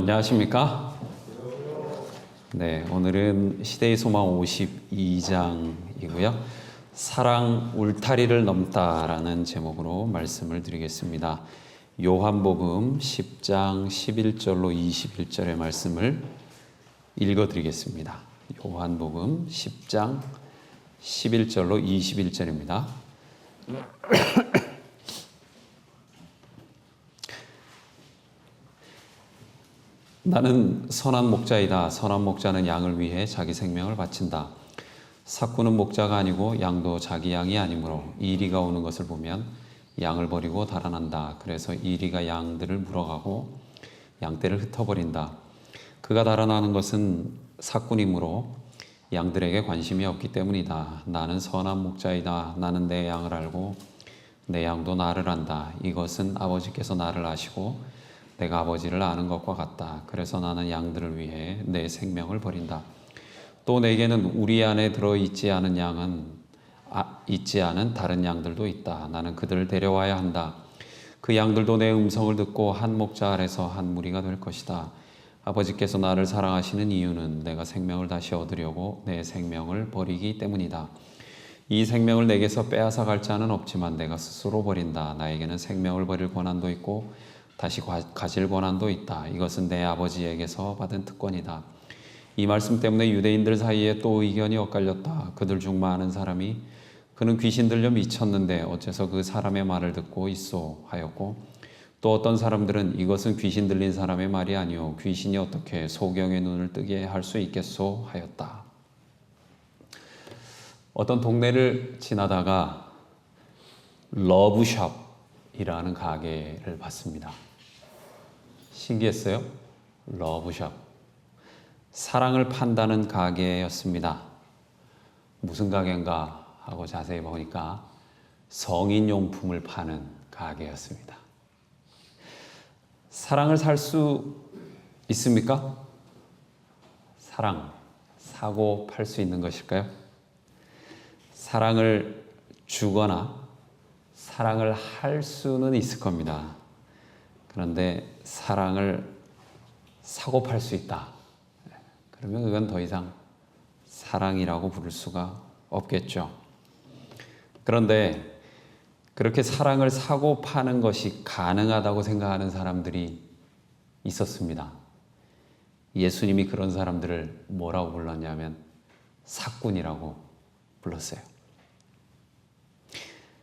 안녕하십니까? 네, 오늘은 시대의 소망 52장이고요. 사랑 울타리를 넘다라는 제목으로 말씀을 드리겠습니다. 요한복음 10장 11절로 21절의 말씀을 읽어 드리겠습니다. 요한복음 10장 11절로 21절입니다. 나는 선한 목자이다. 선한 목자는 양을 위해 자기 생명을 바친다. 사꾸는 목자가 아니고 양도 자기 양이 아니므로 이리가 오는 것을 보면 양을 버리고 달아난다. 그래서 이리가 양들을 물어가고 양떼를 흩어버린다. 그가 달아나는 것은 사꾼이므로 양들에게 관심이 없기 때문이다. 나는 선한 목자이다. 나는 내 양을 알고 내 양도 나를 안다. 이것은 아버지께서 나를 아시고 내가 아버지를 아는 것과 같다. 그래서 나는 양들을 위해 내 생명을 버린다. 또 내게는 우리 안에 들어 있지 않은 양은 아, 있지 않은 다른 양들도 있다. 나는 그들을 데려와야 한다. 그 양들도 내 음성을 듣고 한 목자 아래서 한 무리가 될 것이다. 아버지께서 나를 사랑하시는 이유는 내가 생명을 다시 얻으려고 내 생명을 버리기 때문이다. 이 생명을 내게서 빼앗아 갈 자는 없지만 내가 스스로 버린다. 나에게는 생명을 버릴 권한도 있고 다시 가질 권한도 있다. 이것은 내 아버지에게서 받은 특권이다. 이 말씀 때문에 유대인들 사이에 또 의견이 엇갈렸다. 그들 중 많은 사람이 그는 귀신 들려 미쳤는데 어째서 그 사람의 말을 듣고 있소 하였고 또 어떤 사람들은 이것은 귀신 들린 사람의 말이 아니오 귀신이 어떻게 소경의 눈을 뜨게 할 수 있겠소 하였다. 어떤 동네를 지나다가 러브숍이라는 가게를 봤습니다. 신기했어요. 러브숍. 사랑을 판다는 가게였습니다. 무슨 가게인가 하고 자세히 보니까 성인용품을 파는 가게였습니다. 사랑을 살 수 있습니까? 사랑, 사고 팔 수 있는 것일까요? 사랑을 주거나 사랑을 할 수는 있을 겁니다. 그런데 사랑을 사고 팔 수 있다. 그러면 그건 더 이상 사랑이라고 부를 수가 없겠죠. 그런데 그렇게 사랑을 사고 파는 것이 가능하다고 생각하는 사람들이 있었습니다. 예수님이 그런 사람들을 뭐라고 불렀냐면 사꾼이라고 불렀어요.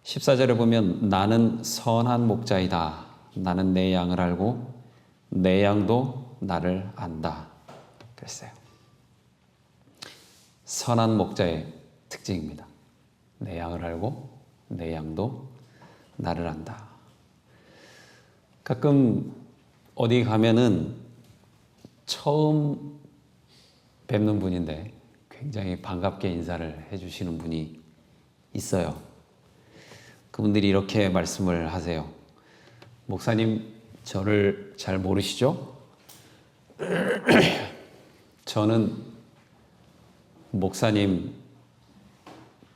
14절에 보면 나는 선한 목자이다. 나는 내 양을 알고 내 양도 나를 안다. 그랬어요. 선한 목자의 특징입니다. 내 양을 알고 내 양도 나를 안다. 가끔 어디 가면은 처음 뵙는 분인데 굉장히 반갑게 인사를 해주시는 분이 있어요. 그분들이 이렇게 말씀을 하세요. 목사님, 저를 잘 모르시죠? 저는 목사님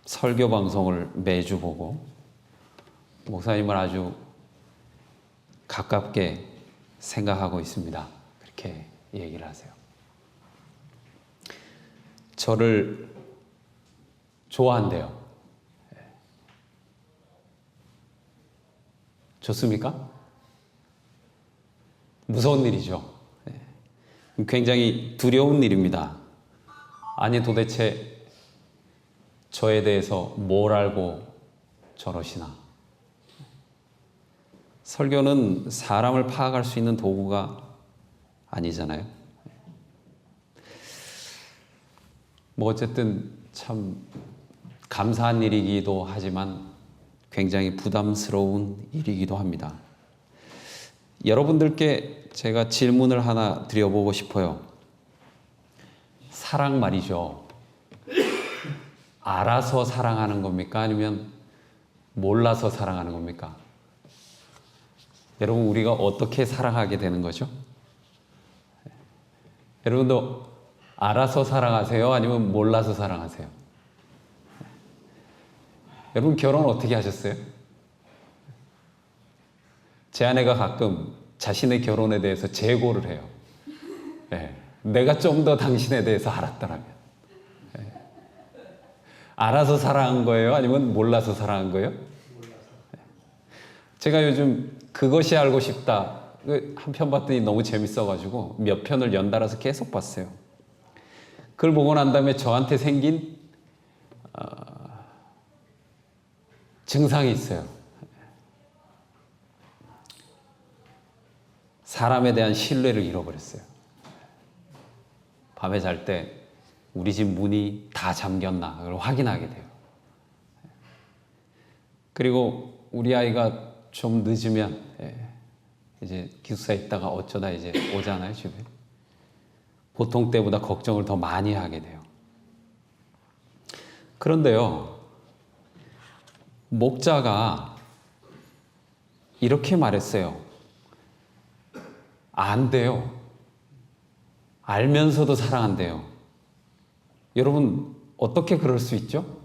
설교 방송을 매주 보고 목사님을 아주 가깝게 생각하고 있습니다. 그렇게 얘기를 하세요. 저를 좋아한대요. 좋습니까? 무서운 일이죠. 굉장히 두려운 일입니다. 아니 도대체 저에 대해서 뭘 알고 저러시나? 설교는 사람을 파악할 수 있는 도구가 아니잖아요. 뭐 어쨌든 참 감사한 일이기도 하지만 굉장히 부담스러운 일이기도 합니다. 여러분들께 제가 질문을 하나 드려보고 싶어요. 사랑 말이죠. 알아서 사랑하는 겁니까? 아니면 몰라서 사랑하는 겁니까? 여러분, 우리가 어떻게 사랑하게 되는 거죠? 여러분도 알아서 사랑하세요? 아니면 몰라서 사랑하세요? 여러분, 결혼 어떻게 하셨어요? 제 아내가 가끔 자신의 결혼에 대해서 재고를 해요. 예, 내가 좀 더 당신에 대해서 알았더라면. 예. 알아서 사랑한 거예요? 아니면 몰라서 사랑한 거예요? 예. 제가 요즘 그것이 알고 싶다. 그한편 봤더니 너무 재밌어가지고 몇 편을 연달아서 계속 봤어요. 그걸 보고 난 다음에 저한테 생긴 어, 증상이 있어요. 사람에 대한 신뢰를 잃어버렸어요. 밤에 잘 때 우리 집 문이 다 잠겼나 그걸 확인하게 돼요. 그리고 우리 아이가 좀 늦으면 예, 이제 기숙사에 있다가 어쩌다 이제 오잖아요 집에. 보통 때보다 걱정을 더 많이 하게 돼요. 그런데요, 목자가 이렇게 말했어요. 안 돼요. 알면서도 사랑한대요. 여러분, 어떻게 그럴 수 있죠?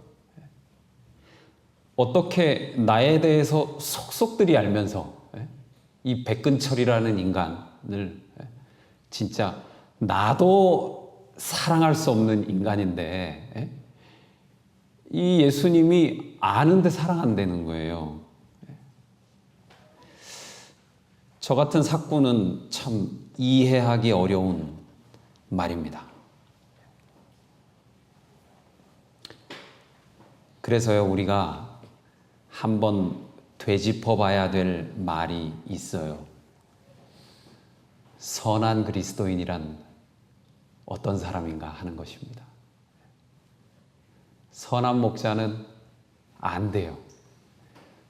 어떻게 나에 대해서 속속들이 알면서 예? 이 백근철이라는 인간을 예? 진짜 나도 사랑할 수 없는 인간인데 예? 이 예수님이 아는데 사랑한다는 거예요. 저 같은 사건은 참 이해하기 어려운 말입니다. 그래서요, 우리가 한번 되짚어 봐야 될 말이 있어요. 선한 그리스도인이란 어떤 사람인가 하는 것입니다. 선한 목자는 안 돼요.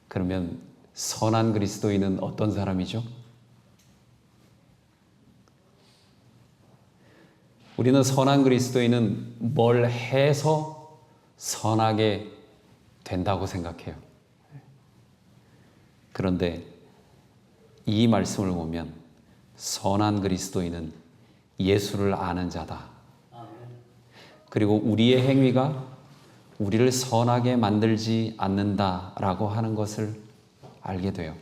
그러면 선한 그리스도인은 어떤 사람이죠? 우리는 선한 그리스도인은 뭘 해서 선하게 된다고 생각해요. 그런데 이 말씀을 보면 선한 그리스도인은 예수를 아는 자다. 그리고 우리의 행위가 우리를 선하게 만들지 않는다라고 하는 것을 알게 돼요.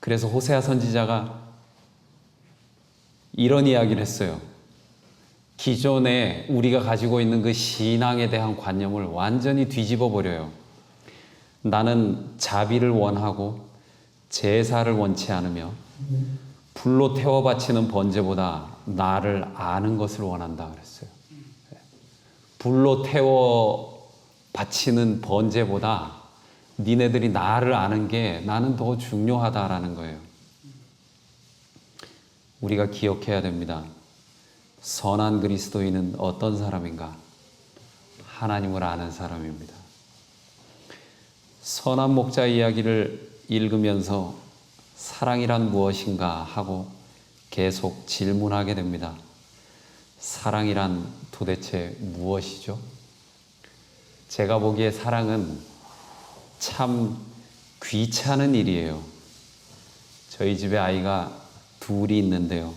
그래서 호세아 선지자가 이런 이야기를 했어요. 기존에 우리가 가지고 있는 그 신앙에 대한 관념을 완전히 뒤집어 버려요. 나는 자비를 원하고 제사를 원치 않으며 불로 태워 바치는 번제보다 나를 아는 것을 원한다 그랬어요. 불로 태워 바치는 번제보다 니네들이 나를 아는 게 나는 더 중요하다라는 거예요. 우리가 기억해야 됩니다. 선한 그리스도인은 어떤 사람인가? 하나님을 아는 사람입니다. 선한 목자 이야기를 읽으면서 사랑이란 무엇인가 하고 계속 질문하게 됩니다. 사랑이란 도대체 무엇이죠? 제가 보기에 사랑은 참 귀찮은 일이에요. 저희 집에 아이가 둘이 있는데요.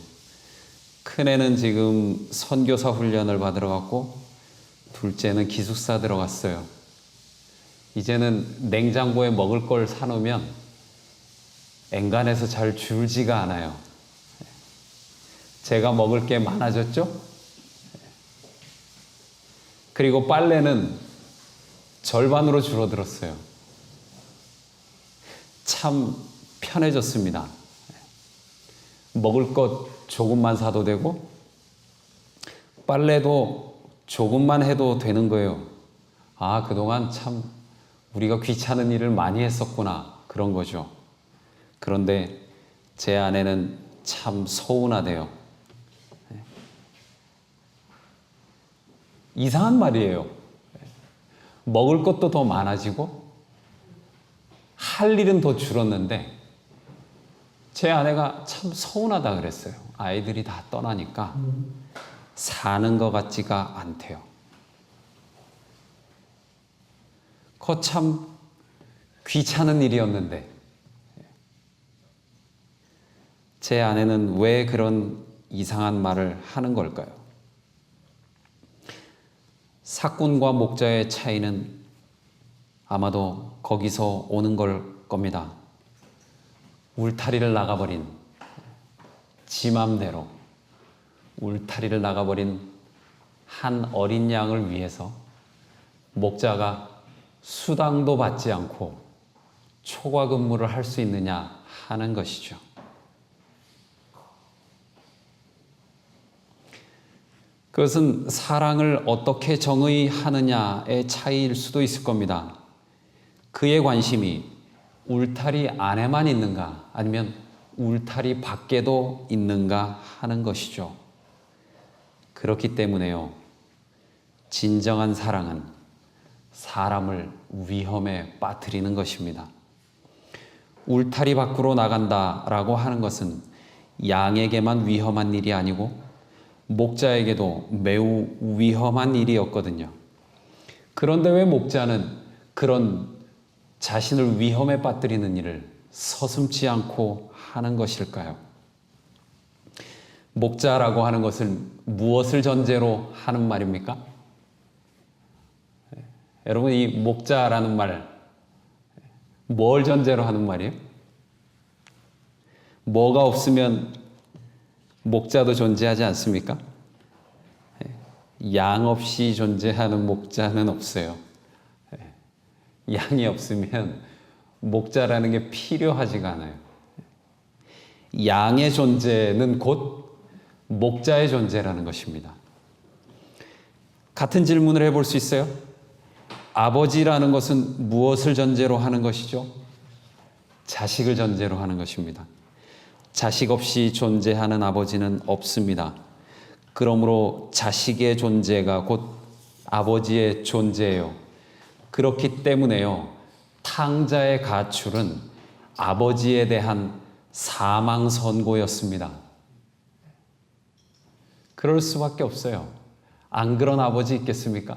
큰애는 지금 선교사 훈련을 받으러 갔고, 둘째는 기숙사 들어갔어요. 이제는 냉장고에 먹을 걸 사놓으면 엔간해서 잘 줄지가 않아요. 제가 먹을 게 많아졌죠? 그리고 빨래는 절반으로 줄어들었어요. 참 편해졌습니다. 먹을 것 조금만 사도 되고, 빨래도 조금만 해도 되는 거예요. 아, 그동안 참 우리가 귀찮은 일을 많이 했었구나. 그런 거죠. 그런데 제 아내는 참 서운하대요. 이상한 말이에요. 먹을 것도 더 많아지고 할 일은 더 줄었는데 제 아내가 참 서운하다 그랬어요. 아이들이 다 떠나니까 사는 것 같지가 않대요. 그거 참 귀찮은 일이었는데 제 아내는 왜 그런 이상한 말을 하는 걸까요? 사꾼과 목자의 차이는 아마도 거기서 오는 걸 겁니다. 울타리를 나가버린 지 맘대로 울타리를 나가버린 한 어린 양을 위해서 목자가 수당도 받지 않고 초과 근무를 할 수 있느냐 하는 것이죠. 그것은 사랑을 어떻게 정의하느냐의 차이일 수도 있을 겁니다. 그의 관심이 울타리 안에만 있는가 아니면 울타리 밖에도 있는가 하는 것이죠. 그렇기 때문에요. 진정한 사랑은 사람을 위험에 빠뜨리는 것입니다. 울타리 밖으로 나간다라고 하는 것은 양에게만 위험한 일이 아니고 목자에게도 매우 위험한 일이었거든요. 그런데 왜 목자는 그런 자신을 위험에 빠뜨리는 일을 서슴지 않고 하는 것일까요? 목자라고 하는 것을 무엇을 전제로 하는 말입니까? 예, 여러분, 이 목자라는 말, 뭘 전제로 하는 말이에요? 뭐가 없으면 목자도 존재하지 않습니까? 예, 양 없이 존재하는 목자는 없어요. 예, 양이 없으면 목자라는 게 필요하지가 않아요. 양의 존재는 곧 목자의 존재라는 것입니다. 같은 질문을 해볼 수 있어요? 아버지라는 것은 무엇을 전제로 하는 것이죠? 자식을 전제로 하는 것입니다. 자식 없이 존재하는 아버지는 없습니다. 그러므로 자식의 존재가 곧 아버지의 존재예요. 그렇기 때문에요. 탕자의 가출은 아버지에 대한 사망 선고였습니다. 그럴 수밖에 없어요. 안 그런 아버지 있겠습니까?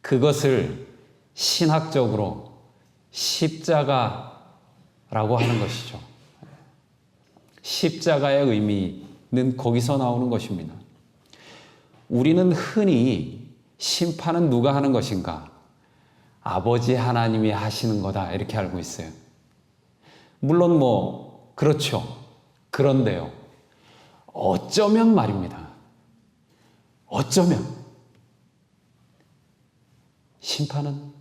그것을 신학적으로 십자가라고 하는 것이죠. 십자가의 의미는 거기서 나오는 것입니다. 우리는 흔히 심판은 누가 하는 것인가? 아버지 하나님이 하시는 거다. 이렇게 알고 있어요. 물론 뭐, 그렇죠. 그런데요. 어쩌면 말입니다. 어쩌면 심판은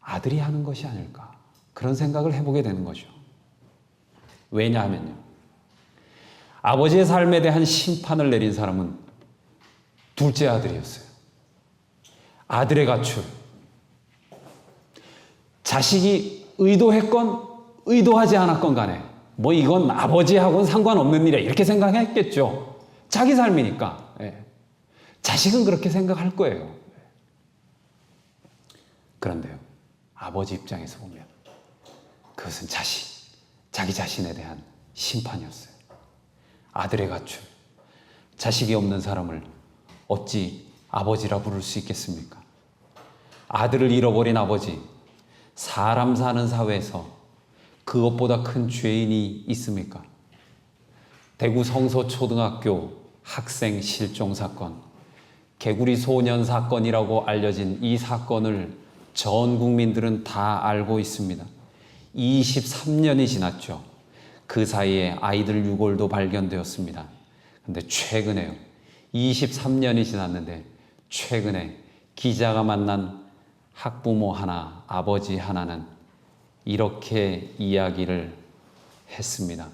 아들이 하는 것이 아닐까. 그런 생각을 해보게 되는 거죠. 왜냐하면요. 아버지의 삶에 대한 심판을 내린 사람은 둘째 아들이었어요. 아들의 가출. 자식이 의도했건 의도하지 않았건 간에 뭐 이건 아버지하고는 상관없는 일이야 이렇게 생각했겠죠. 자기 삶이니까. 예. 자식은 그렇게 생각할 거예요. 그런데요. 아버지 입장에서 보면 그것은 자식, 자기 자신에 대한 심판이었어요. 아들의 가출. 자식이 없는 사람을 어찌 아버지라 부를 수 있겠습니까? 아들을 잃어버린 아버지, 사람 사는 사회에서 그것보다 큰 죄인이 있습니까? 대구 성서초등학교 학생 실종 사건, 개구리 소년 사건이라고 알려진 이 사건을 전 국민들은 다 알고 있습니다. 23년이 지났죠. 그 사이에 아이들 유골도 발견되었습니다. 근데 최근에요. 23년이 지났는데 최근에 기자가 만난 학부모 하나, 아버지 하나는 이렇게 이야기를 했습니다.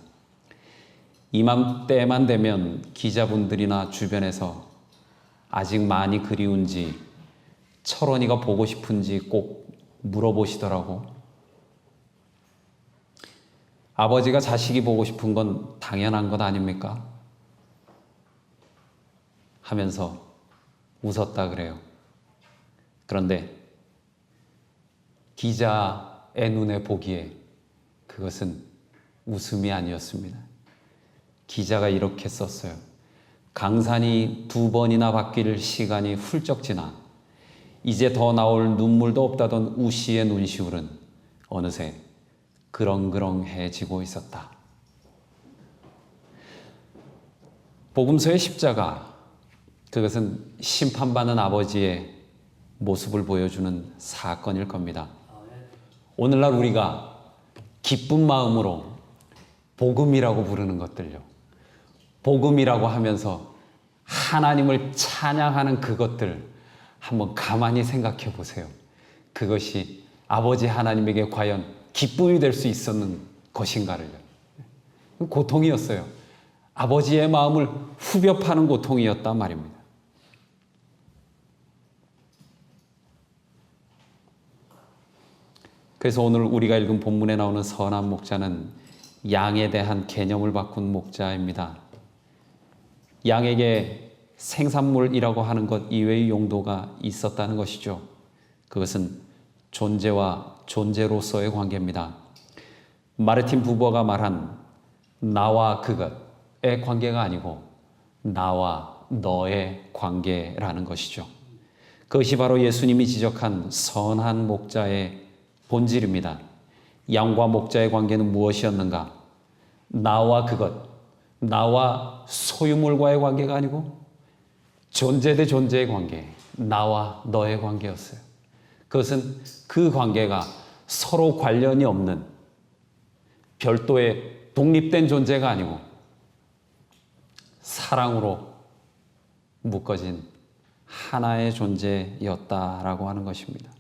이맘때만 되면 기자분들이나 주변에서 아직 많이 그리운지 철원이가 보고 싶은지 꼭 물어보시더라고. 아버지가 자식이 보고 싶은 건 당연한 것 아닙니까? 하면서 웃었다 그래요. 그런데 기자의 눈에 보기에 그것은 웃음이 아니었습니다. 기자가 이렇게 썼어요. 강산이 두 번이나 바뀔 시간이 훌쩍 지나 이제 더 나올 눈물도 없다던 우씨의 눈시울은 어느새 그렁그렁해지고 있었다. 복음서의 십자가 그것은 심판받는 아버지의 모습을 보여주는 사건일 겁니다. 오늘날 우리가 기쁜 마음으로 복음이라고 부르는 것들요. 복음이라고 하면서 하나님을 찬양하는 그것들 한번 가만히 생각해 보세요. 그것이 아버지 하나님에게 과연 기쁨이 될 수 있었는 것인가를 고통이었어요. 아버지의 마음을 후벼 파는 고통이었단 말입니다. 그래서 오늘 우리가 읽은 본문에 나오는 선한 목자는 양에 대한 개념을 바꾼 목자입니다. 양에게 생산물이라고 하는 것 이외의 용도가 있었다는 것이죠. 그것은 존재와 존재로서의 관계입니다. 마르틴 부버가 말한 나와 그것의 관계가 아니고 나와 너의 관계라는 것이죠. 그것이 바로 예수님이 지적한 선한 목자의 본질입니다. 양과 목자의 관계는 무엇이었는가? 나와 그것, 나와 소유물과의 관계가 아니고 존재 대 존재의 관계, 나와 너의 관계였어요. 그것은 그 관계가 서로 관련이 없는 별도의 독립된 존재가 아니고 사랑으로 묶어진 하나의 존재였다라고 하는 것입니다.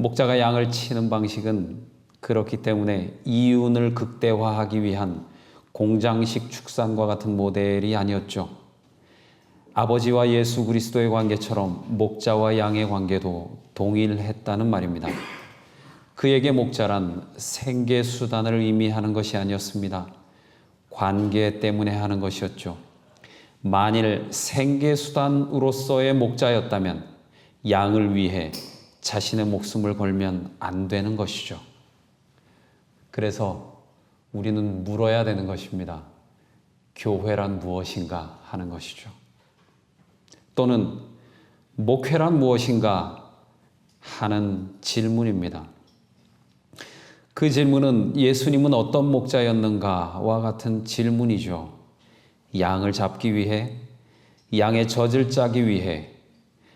목자가 양을 치는 방식은 그렇기 때문에 이윤을 극대화하기 위한 공장식 축산과 같은 모델이 아니었죠. 아버지와 예수 그리스도의 관계처럼 목자와 양의 관계도 동일했다는 말입니다. 그에게 목자란 생계 수단을 의미하는 것이 아니었습니다. 관계 때문에 하는 것이었죠. 만일 생계 수단으로서의 목자였다면 양을 위해 자신의 목숨을 걸면 안 되는 것이죠. 그래서 우리는 물어야 되는 것입니다. 교회란 무엇인가 하는 것이죠. 또는 목회란 무엇인가 하는 질문입니다. 그 질문은 예수님은 어떤 목자였는가와 같은 질문이죠. 양을 잡기 위해, 양의 젖을 짜기 위해,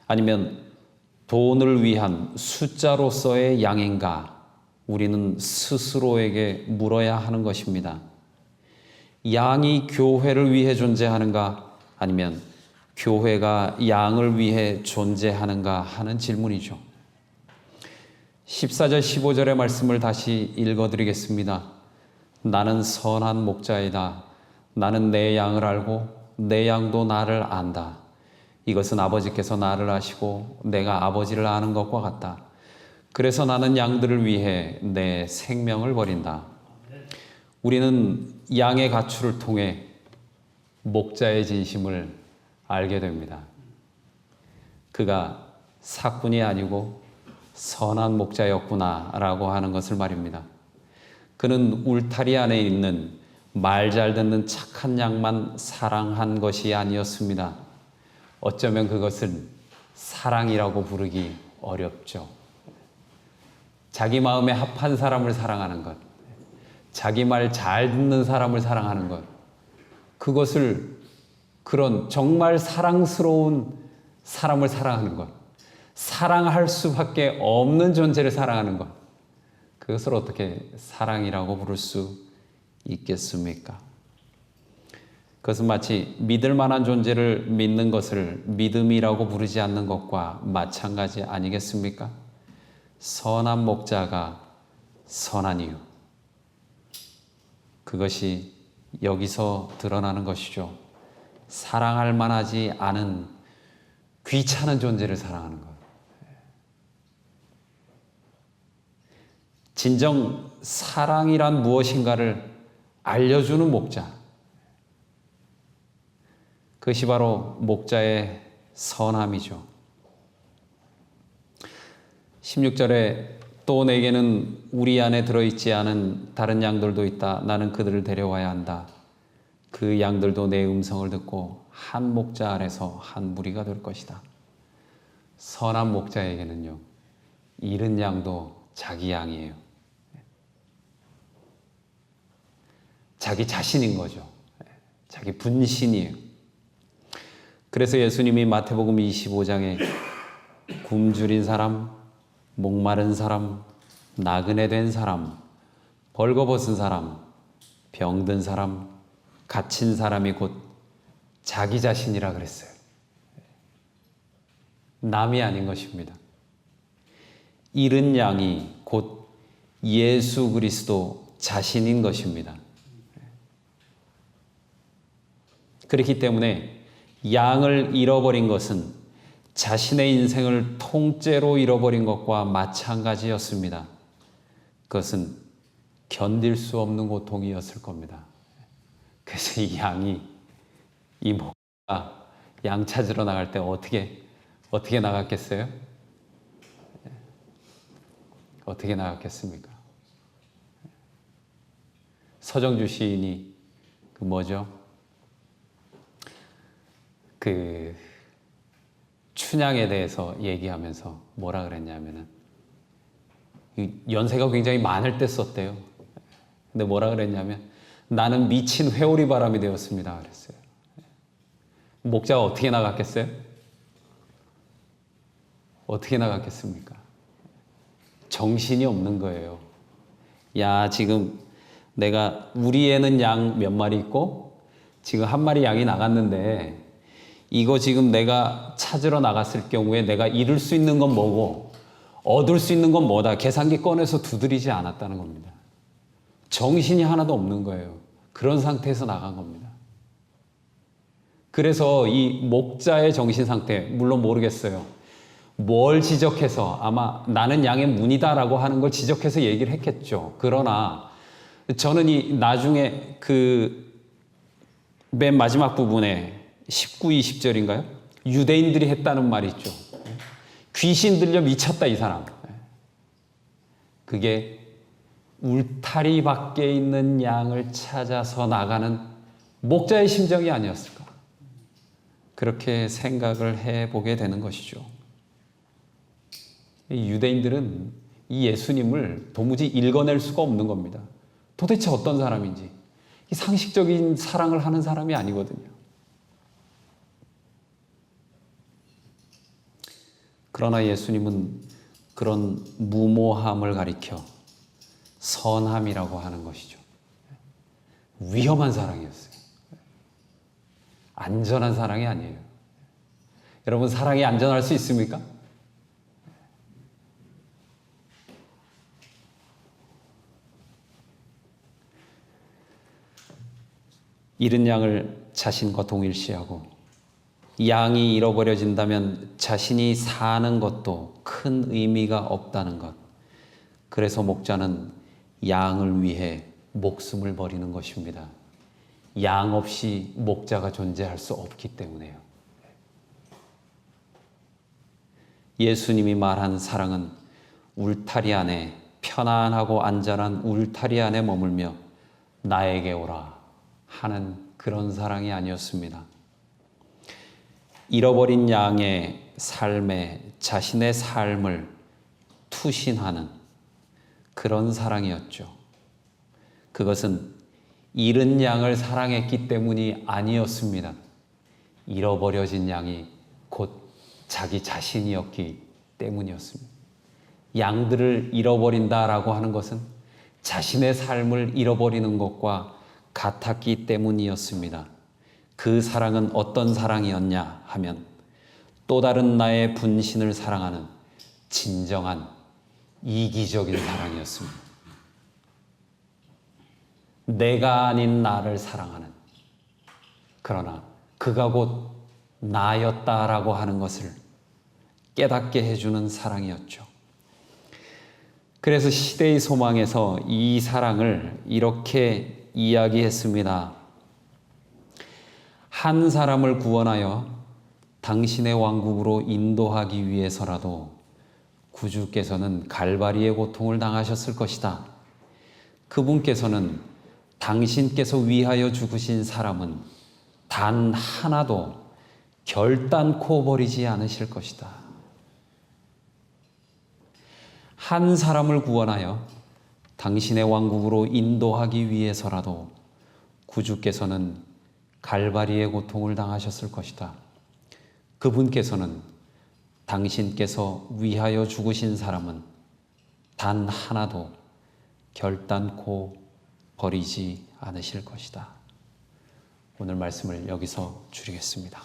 아니면 돈을 위한 숫자로서의 양인가? 우리는 스스로에게 물어야 하는 것입니다. 양이 교회를 위해 존재하는가? 아니면 교회가 양을 위해 존재하는가 하는 질문이죠. 14절 15절의 말씀을 다시 읽어 드리겠습니다. 나는 선한 목자이다. 나는 내 양을 알고 내 양도 나를 안다. 이것은 아버지께서 나를 아시고 내가 아버지를 아는 것과 같다. 그래서 나는 양들을 위해 내 생명을 버린다. 우리는 양의 가출을 통해 목자의 진심을 알게 됩니다. 그가 사꾼이 아니고 선한 목자였구나라고 하는 것을 말입니다. 그는 울타리 안에 있는 말 잘 듣는 착한 양만 사랑한 것이 아니었습니다. 어쩌면 그것은 사랑이라고 부르기 어렵죠. 자기 마음에 합한 사람을 사랑하는 것, 자기 말 잘 듣는 사람을 사랑하는 것, 그것을 그런 정말 사랑스러운 사람을 사랑하는 것, 사랑할 수밖에 없는 존재를 사랑하는 것. 그것을 어떻게 사랑이라고 부를 수 있겠습니까? 그것은 마치 믿을 만한 존재를 믿는 것을 믿음이라고 부르지 않는 것과 마찬가지 아니겠습니까? 선한 목자가 선한 이유. 그것이 여기서 드러나는 것이죠. 사랑할 만하지 않은 귀찮은 존재를 사랑하는 것. 진정 사랑이란 무엇인가를 알려주는 목자. 그것이 바로 목자의 선함이죠. 16절에 또 내게는 우리 안에 들어있지 않은 다른 양들도 있다. 나는 그들을 데려와야 한다. 그 양들도 내 음성을 듣고 한 목자 아래서 한 무리가 될 것이다. 선한 목자에게는요, 잃은 양도 자기 양이에요. 자기 자신인 거죠. 자기 분신이에요. 그래서 예수님이 마태복음 25장에 굶주린 사람, 목마른 사람, 나그네 된 사람, 벌거벗은 사람, 병든 사람, 갇힌 사람이 곧 자기 자신이라 그랬어요. 남이 아닌 것입니다. 잃은 양이 곧 예수 그리스도 자신인 것입니다. 그렇기 때문에 양을 잃어버린 것은 자신의 인생을 통째로 잃어버린 것과 마찬가지였습니다. 그것은 견딜 수 없는 고통이었을 겁니다. 그래서 이 양이 이 목가 양 찾으러 나갈 때 어떻게 어떻게 나갔겠어요? 어떻게 나갔겠습니까? 서정주 시인이 그 뭐죠? 그 춘향에 대해서 얘기하면서 뭐라 그랬냐면은 이 연세가 굉장히 많을 때 썼대요. 근데 뭐라 그랬냐면 나는 미친 회오리 바람이 되었습니다. 그랬어요. 목자가 어떻게 나갔겠어요? 어떻게 나갔겠습니까? 정신이 없는 거예요. 야, 지금 내가 우리 애는 양 몇 마리 있고 지금 한 마리 양이 나갔는데 이거 지금 내가 찾으러 나갔을 경우에 내가 잃을 수 있는 건 뭐고 얻을 수 있는 건 뭐다. 계산기 꺼내서 두드리지 않았다는 겁니다. 정신이 하나도 없는 거예요. 그런 상태에서 나간 겁니다. 그래서 이 목자의 정신 상태, 물론 모르겠어요. 뭘 지적해서 아마 나는 양의 문이다라고 하는 걸 지적해서 얘기를 했겠죠. 그러나 저는 이 나중에 그 맨 마지막 부분에 19, 20절인가요? 유대인들이 했다는 말이 있죠. 귀신 들려 미쳤다 이 사람. 그게 울타리 밖에 있는 양을 찾아서 나가는 목자의 심정이 아니었을까? 그렇게 생각을 해 보게 되는 것이죠. 이 유대인들은 이 예수님을 도무지 읽어낼 수가 없는 겁니다. 도대체 어떤 사람인지. 이 상식적인 사랑을 하는 사람이 아니거든요. 그러나 예수님은 그런 무모함을 가리켜 선함이라고 하는 것이죠. 위험한 사랑이었어요. 안전한 사랑이 아니에요. 여러분, 사랑이 안전할 수 있습니까? 잃은 양을 자신과 동일시하고 양이 잃어버려진다면 자신이 사는 것도 큰 의미가 없다는 것. 그래서 목자는 양을 위해 목숨을 버리는 것입니다. 양 없이 목자가 존재할 수 없기 때문에요. 예수님이 말한 사랑은 울타리 안에 편안하고 안전한 울타리 안에 머물며 나에게 오라 하는 그런 사랑이 아니었습니다. 잃어버린 양의 삶에 자신의 삶을 투신하는 그런 사랑이었죠. 그것은 잃은 양을 사랑했기 때문이 아니었습니다. 잃어버려진 양이 곧 자기 자신이었기 때문이었습니다. 양들을 잃어버린다라고 하는 것은 자신의 삶을 잃어버리는 것과 같았기 때문이었습니다. 그 사랑은 어떤 사랑이었냐 하면 또 다른 나의 분신을 사랑하는 진정한 이기적인 사랑이었습니다. 내가 아닌 나를 사랑하는 그러나 그가 곧 나였다라고 하는 것을 깨닫게 해주는 사랑이었죠. 그래서 시대의 소망에서 이 사랑을 이렇게 이야기했습니다. 한 사람을 구원하여 당신의 왕국으로 인도하기 위해서라도 구주께서는 갈바리의 고통을 당하셨을 것이다. 그분께서는 당신께서 위하여 죽으신 사람은 단 하나도 결단코 버리지 않으실 것이다. 한 사람을 구원하여 당신의 왕국으로 인도하기 위해서라도 구주께서는 갈바리의 고통을 당하셨을 것이다. 그분께서는 당신께서 위하여 죽으신 사람은 단 하나도 결단코 버리지 않으실 것이다. 오늘 말씀을 여기서 줄이겠습니다.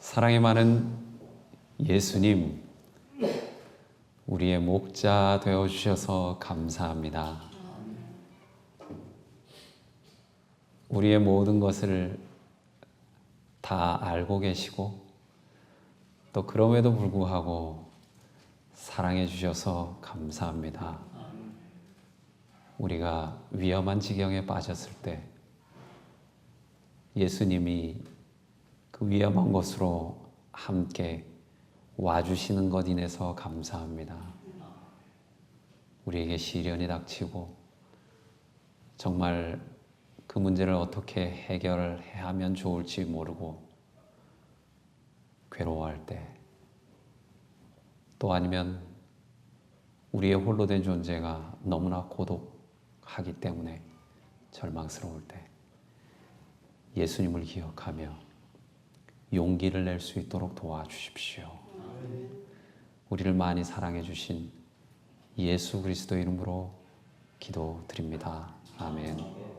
사랑이 많은 예수님, 우리의 목자 되어 주셔서 감사합니다. 우리의 모든 것을 다 알고 계시고 또 그럼에도 불구하고 사랑해 주셔서 감사합니다. 우리가 위험한 지경에 빠졌을 때 예수님이 그 위험한 곳으로 함께 와주시는 것 인해서 감사합니다. 우리에게 시련이 닥치고 정말 그 문제를 어떻게 해결해야 하면 좋을지 모르고 괴로워할 때 또 아니면 우리의 홀로 된 존재가 너무나 고독하기 때문에 절망스러울 때 예수님을 기억하며 용기를 낼 수 있도록 도와주십시오. 우리를 많이 사랑해 주신 예수 그리스도 이름으로 기도드립니다. 아멘.